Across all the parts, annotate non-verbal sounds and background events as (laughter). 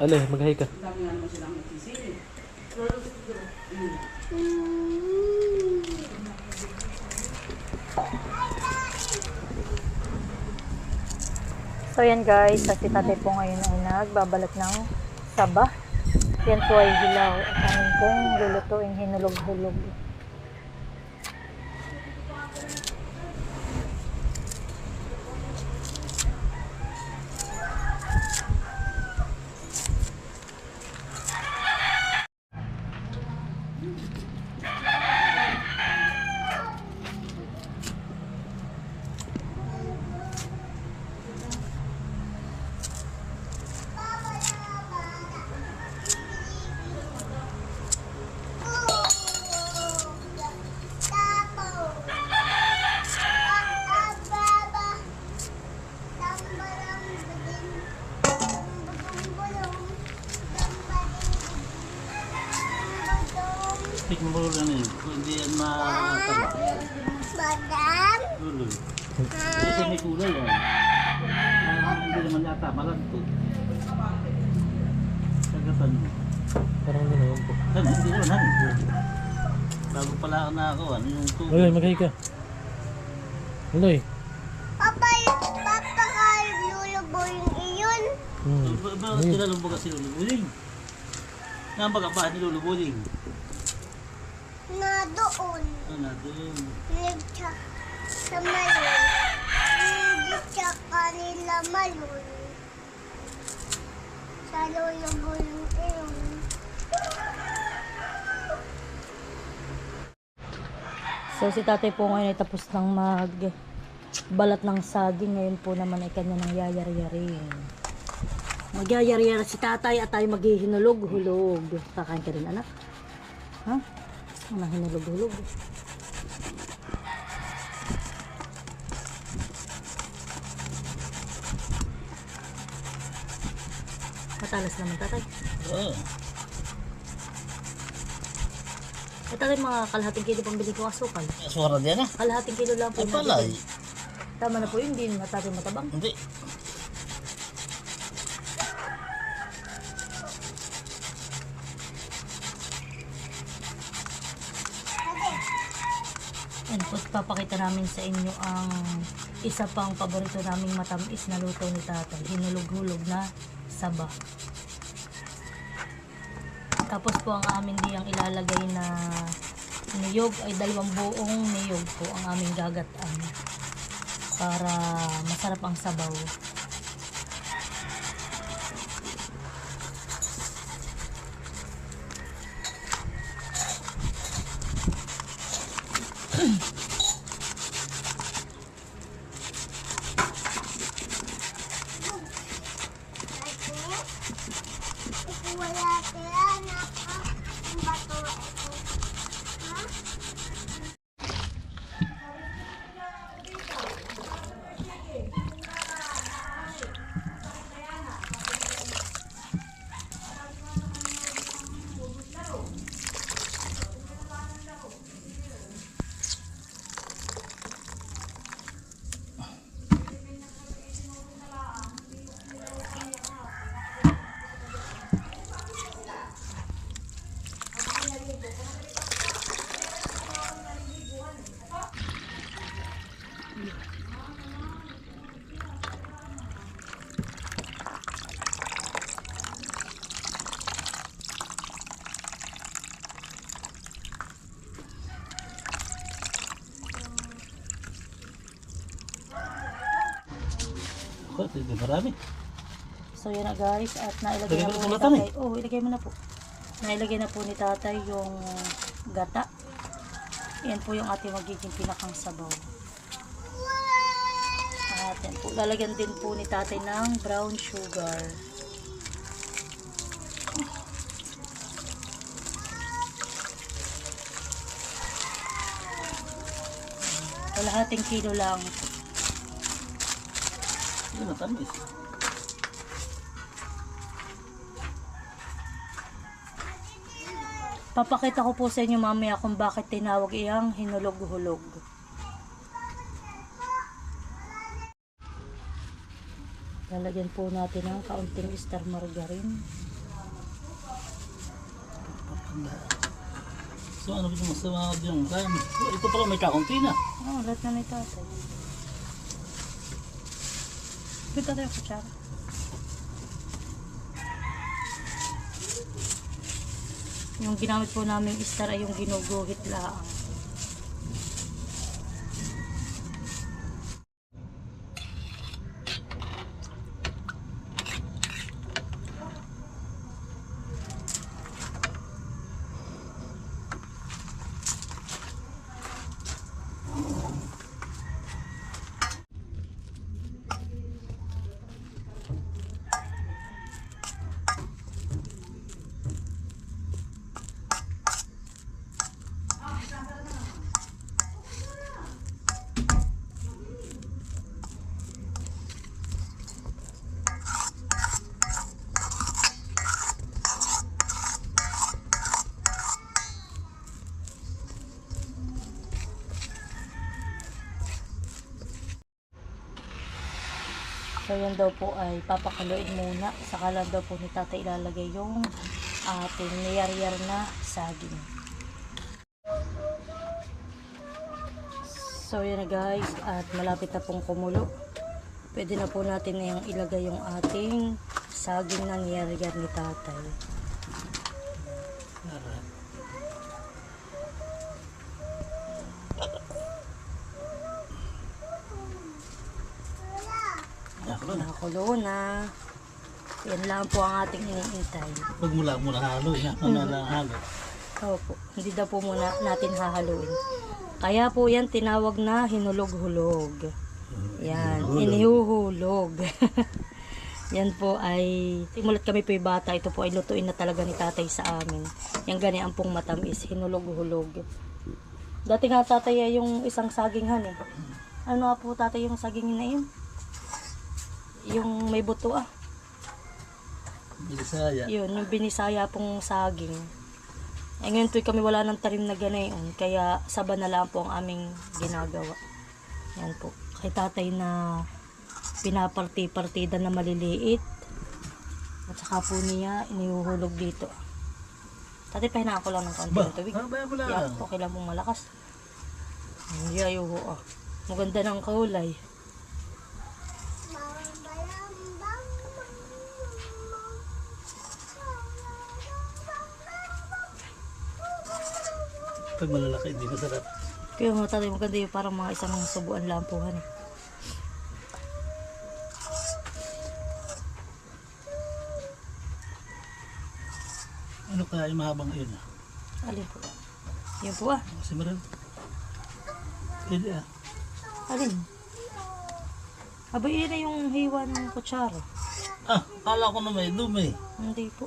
Ka. Nga naman silang nagsisili. So yan guys, sa tatay po ngayon ay nagbabalat ng saba. Yan po ay hilaw at amin pong lulutuing hinulog-hulog. Mo. Parang na yun po. Han, hindi naman han. Bago pala ako nakakuha. Ano yung tubig? Ale, mag-hi ka. Ale. Papa, papa ka lulubuin iyon. Hmm. Ba- Bakit kinalumbaga si Lulubuling? Nga baga ba nilulubuling? Na doon. Ano doon? Nagtsa sa malon. Hindi sa kanila lulubuin iyon. So si tatay po ngayon ay tapos ng mag balat ng saging. Ngayon po naman ay kanya nang yayari-yarin. Magyayari-yari si tatay at tayo maghihinulog-hulog. Kakain ka rin anak? Ha? Ano hinulog-hulog? Matalas naman tatay. Oo. Eh tatay mga kalahating kilo pang bili ko asukal. Suwara din ah. Kalahating kilo lang po. Ay pala nabili. eh. Tama na po yun, hindi na tatay matabang. Hindi. And po, papakita namin sa inyo ang isa pang paborito naming matamis na luto ni tatay. Hinulog-hulog na saba. Tapos po ang amin diyang ilalagay na niyog ay dalawang buong niyog po ang aming gagataan para masarap ang sabaw. Ako, ito marami. So yan na guys at nailagay na po ni tatay. Oh, ilagay mo na po. Nailagay na po ni tatay yung gata. Yan po yung ating magiging pinakang sabaw. At yan po, lalagyan din po ni tatay ng brown sugar. Kalahating kilo lang. Hindi matamis. Papakita ko po sa inyo mamaya kung bakit tinawag iyang hinulog-hulog. Lalagyan po natin ng kaunting star margarine. So ano ba masama yung time? Ito pala may kakunti na. Oo, oh, lahat na ni tatay. Tatay yung kutsara. Yung ginamit po namin star ay yung ginuguhit lang. So yan daw po ay papakaluin muna. Saka lang daw po ni tata ilalagay yung ating niyar-yar na saging. So yan na guys. At malapit na pong kumulo. Pwede na po natin na yung ilagay yung ating saging na niyar-yar ni tatay. Ako na. Nakakulo na. Yan lang po ang ating iniintay. Pag mula mula halo, yan. Ano na halo. Opo, hindi daw po muna natin hahaluin. Kaya po yan tinawag na hinulog-hulog. Yan, inihuhulog. (laughs) yan po ay, simulat kami po yung bata, ito po ay lutuin na talaga ni tatay sa amin. Yan gani ang pong matamis, hinulog-hulog. Dati nga tatay ay yung isang saginghan eh. Ano nga po tatay yung saging na yun? Yung may buto ah. Bilisaya. Yun, yung binisaya pong saging. Eh ngayon po kami wala ng tarim na ganayon, kaya saba na lang po ang aming ginagawa. Yan po. Kay tatay na pinaparti-partida na maliliit. At saka po niya inihuhulog dito. Tatay, pahinaan ko lang ng konti Ba? ng tubig. Ah, ba, wala. Yeah, okay lang pong malakas. Hindi ayuho ah. Maganda ng kaulay. Pag malalaki, hindi masarap. Kaya mga tatay, maganda yung parang mga isang subuan lampuhan eh. Ano kaya yung mahabang yun? ah? Alin po? Yan po ah. Kasi meron. Pwede ah. Alin? Abay, yun na yung hiwa ng kutsara. Ah, kala ko na may dumi. Hindi po.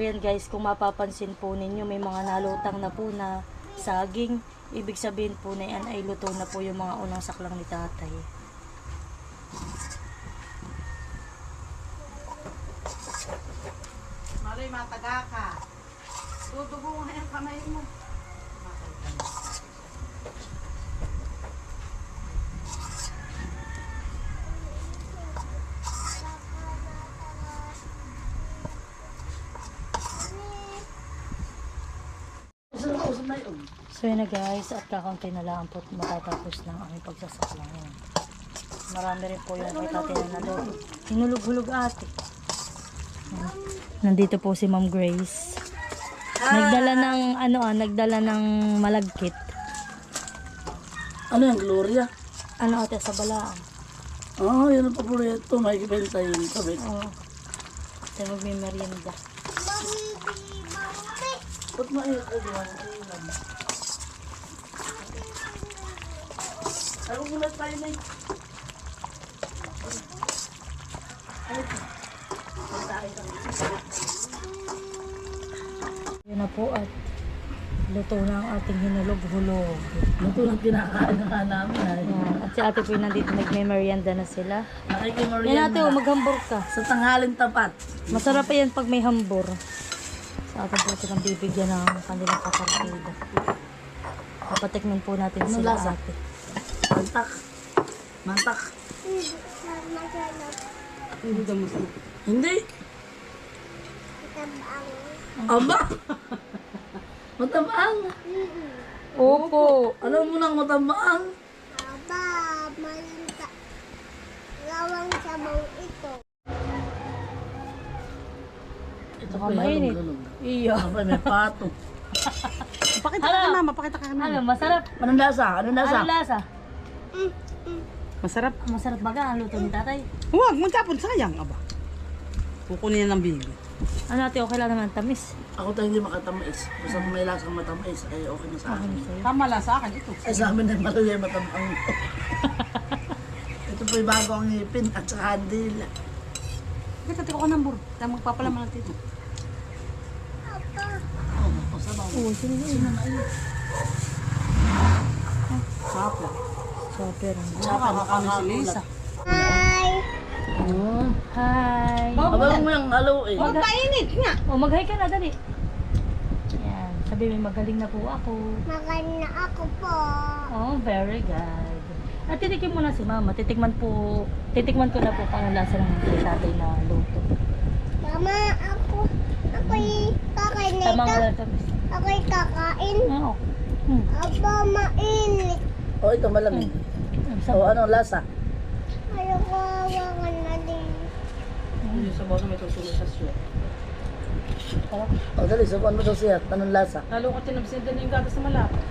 Yan guys, kung mapapansin po ninyo, may mga nalutang na po na saging. Ibig sabihin po na yan ay luto na po yung mga unang saklang ni tatay. Maloy, mataga ka. Dudugo yung kamay mo. So yun na guys, at kakaunti na lang po matatapos ng aming pagsasaklang yun. Marami rin po yung kay tatay na naluto. Hinulog-hulog ate. Nandito po si Ma'am Grace. Nagdala ng ano ah, nagdala ng malagkit. Ano yung Gloria? Ano ate sa balaan? Oo, oh, yan ang paborito. May kibenta yun. Sabi, Oo. Tayo magmimerienda. ba't maiyak ka diyan? Ayun. Ayaw mo na tayo na Yun na po at luto na ang ating hinulog-hulog. Luto lang kinakain na namin. Ay. Yan. At si ate po yung nandito, nagme-merienda na sila. Yan Nakikimorian ate, oh, maghambor ka. Sa tanghalin tapat. Masarap pa yan pag may hambor. Sa atin po silang bibigyan ng kanilang kakartida. Papatikman po natin Anong sila lasa? ate. Mantak. Mantak. Hindi. Aba. Matabang. Opo. Alam mo nang matabang. Aba, malinta. Lawang sabaw ito. Ito pa mainit. halong Iyo. Aba, may pato. (laughs) Pakita ka na, mapakita ka na. Ano, masarap. Anong lasa? Anong lasa? Ano lasa? Masarap. Masarap baga ang luto ni tatay. Huwag, magtapon, sayang. Aba. Kukunin yan ng bigo. Ano ate, okay lang naman tamis. Ako tayo hindi makatamais. Basta may lasang matamais, ay okay na sa akin. Tama lang sa akin ito. Ay sa amin na malagay matabang. (laughs) Ito po yung bago ang ngipin at saka handila. Bakit tiko ka ng bur? Tayo magpapalaman natin ito. Oh, oh. Oo, sino yun? Sapo. Super. Tsaka kami si Lisa. Hi! Mm. Hi. Abang mo yung halo eh. Magpainit nga. O, mag-hi ka na, dali. Yan. Sabi mo, magaling na po ako. Maganda ako po. Oh, very good. At titikim mo na si mama. Titikman po, titikman ko na po kung ang lasa ng tatay na luto. Mama, ako. Ako'y kakain na Tamang ito. Ako'y kakain. Oo. Hmm. Aba, mainit. Oh, ito malamig. Ang Sarap. anong lasa? Ayoko hawakan na din. Yung sabaw na may tusulo sa suwet. Oh, dali, subukan mo daw siya. Anong lasa? Lalo ko tinabsin din yung gatas na malapit.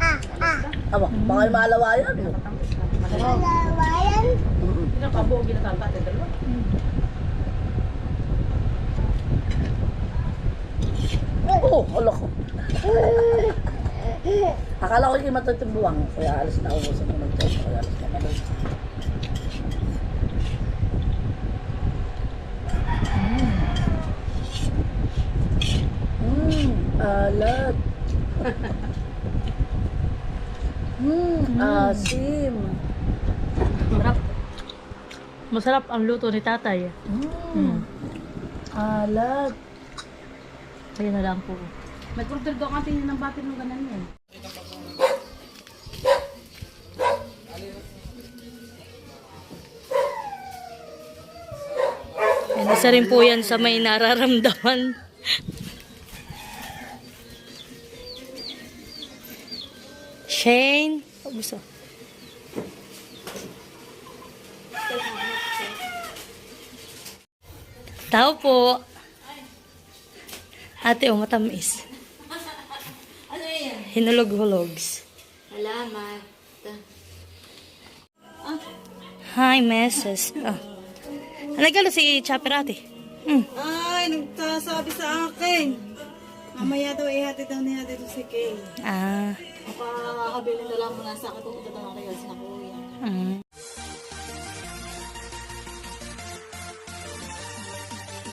Ah, ah. Aba, baka yung maalawayan. eh. Matamis na. Madalaw. Dalawayan. Mm-mm. Pinakabuo ginatata. Dalawa. Oh, hala ko. (laughs) Akala ko yung matutubang. Kaya alis na ako sa mga nagtawag. Kaya alis na ako. Mmm, alat. (laughs) Mmm, asim. Sarap. Masarap ang luto ni tatay. Mmm, alat. Kaya na lang po. May kurter daw kantin ng batin ng ganan yan. Isa rin po yan sa may nararamdaman. Shane. Abuso. Tao po. Ate, oh, matamis. Hinulog-hulogs. Salamat. Hi, Mrs. Oh. Nagalo si Chopper ate. Mm. Ay, nagsasabi sa akin. Mamaya daw ihatid daw niya dito si Kay. Ah. Makakabili na lang muna sa akin pupunta daw kayo sa kuya. Mm.